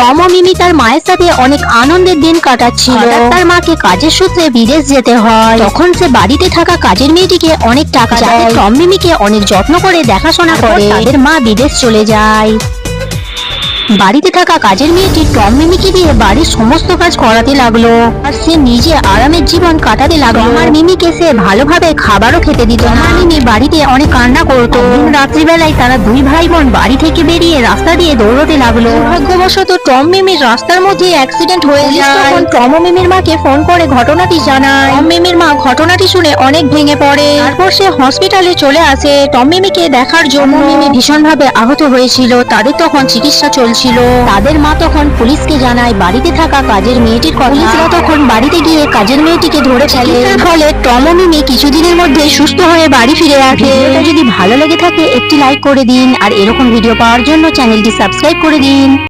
Tom ও মিমি তার মায়ের সাথে অনেক আনন্দের দিন কাটাচ্ছিল। তার মাকে কাজের সূত্রে বিদেশ যেতে হয়। তখন সে বাড়িতে থাকা কাজের মেয়েটিকে অনেক টাকা দেয়। টম মিমিকে অনেক যত্ন করে দেখাশোনা করে। তাদের মা বিদেশ চলে যায়। বাড়িতে থাকা কাজের মেয়েটি টম মিমিকে দিয়ে বাড়ির সমস্ত কাজ করাতে লাগল। আর সে নিজে আরামের জীবন কাটাতে লাগল। আমার মিমিকে সে ভালোভাবে খাবারও খেতে দিত না। মিমি বাড়িতে অনেক কান্না করতো। রাত্রিবেলায় তারা দুই ভাই বোন বাড়ি থেকে বেরিয়ে রাস্তা দিয়ে দৌড়তে লাগল। দুর্ভাগ্যবশত টম মিমির রাস্তার মধ্যে অ্যাক্সিডেন্ট হয়ে যায় তখন টম ও মিমির মাকে ফোন করে ঘটনাটি জানায়। টম মিমির ঘটনাটি শুনে অনেক ভেঙে পড়ে। তারপর সে হসপিটালে চলে আসে। টম মিমিকে দেখার জন্য। মিমি ভীষণভাবে আহত হয়েছিল। তাদের তখন চিকিৎসা চলছিল। তাদের মা তখন পুলিশকে জানায় বাড়িতে থাকা কাজের মেয়েটির কথা। পুলিশরা তখন বাড়িতে গিয়ে কাজের মেয়েটিকে ধরে ফেলে। ফলে টম মিমি কিছুদিনের মধ্যে সুস্থ হয়ে বাড়ি ফিরে আসে। যদি ভালো লেগে থাকে একটি লাইক করে দিন। আর এরকম ভিডিও পাওয়ার জন্য চ্যানেলটি সাবস্ক্রাইব করে দিন।